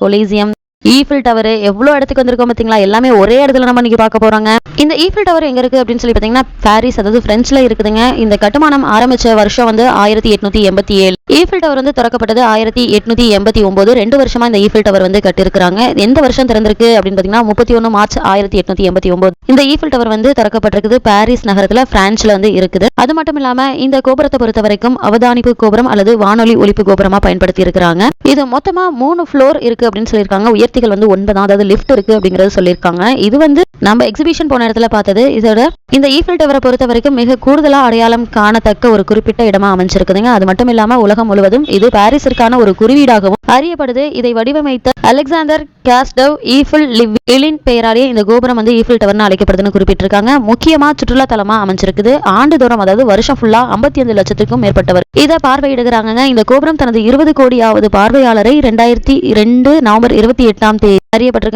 கொலீசியம் Eiffel tower எவ்வளோ இடத்துக்கு வந்திருக்கோம் பார்த்தீங்களா? எல்லாமே ஒரே இடத்துல நம்ம இன்னைக்கு பார்க்க போறாங்க. இந்த ஈஃபில் டவர் எங்க இருக்கு அப்படின்னு சொல்லி பார்த்தீங்கன்னா பாரிஸ் அதாவது பிரெஞ்சில் இருக்குதுங்க. இந்த கட்டுமானம் ஆரம்பிச்ச வருஷம் வந்து ஆயிரத்தி எட்நூத்தி எண்பத்தி ஏழு. ஈஃபில் டவர் வந்து திறக்கப்பட்டது ஆயிரத்தி எட்நூத்தி எண்பத்தி ஒன்பது ரெண்டு வருஷமா இந்த ஈஃபில் டவர் வந்து கட்டிருக்காங்க எந்த வருஷம் திறந்திருக்கு அப்படின்னு பார்த்தீங்கன்னா முப்பத்தி ஒன்று மார்ச் ஆயிரத்தி எட்நூத்தி எண்பத்தி ஒன்பது இந்த ஈஃபில் டவர் வந்து திறக்கப்பட்டிருக்குது பாரிஸ் நகரத்துல பிரான்ஸ்ல வந்து இருக்குது. அது மட்டும் இல்லாம இந்த கோபுரத்தை பொறுத்த வரைக்கும் அவதானிப்பு கோபுரம் அல்லது வானொலி ஒழிப்பு கோபுரமா பயன்படுத்தி இருக்கிறாங்க இது மொத்தமா மூணு ஃப்ளோர் இருக்கு அப்படின்னு சொல்லியிருக்காங்க. உயர்த்திகள் வந்து ஒன்பதாம் அதாவது லிஃப்ட் இருக்கு அப்படிங்கறது சொல்லியிருக்காங்க. இது வந்து நம்ம எக்ஸிபிஷன் போன இடத்துல பார்த்தது. இதோட இந்த ஈஃபில் டவரை பொறுத்த வரைக்கும் மிக கூடுதலா அடையாளம் காணத்தக்க ஒரு குறிப்பிட்ட இடமா அமைஞ்சிருக்குதுங்க. அது மட்டும் இல்லாம உலக உலகம் முழுவதும் இது பாரிஸிற்கான ஒரு குறியீடாகவும் அறியப்படுது. இதை வடிவமைத்த அலெக்சாண்டர் கேஸ்டவ் ஈஃபில் லிவ் பெயராலேயே இந்த கோபுரம் வந்து ஈஃபில் டவர்னு அழைக்கப்படுதுன்னு குறிப்பிட்டிருக்காங்க. முக்கியமா சுற்றுலா தலமா அமைஞ்சிருக்குது. ஆண்டுதோறும் அதாவது வருஷம் ஃபுல்லா ஐம்பத்தி ஐந்து லட்சத்துக்கும் மேற்பட்டவர் இதை பார்வையிடுகிறாங்க இந்த கோபுரம் தனது இருபது கோடியாவது பார்வையாளரை ரெண்டாயிரத்தி ரெண்டு நவம்பர் இருபத்தி எட்டாம் தேதி அறியப்பட்டிருக்காங்க.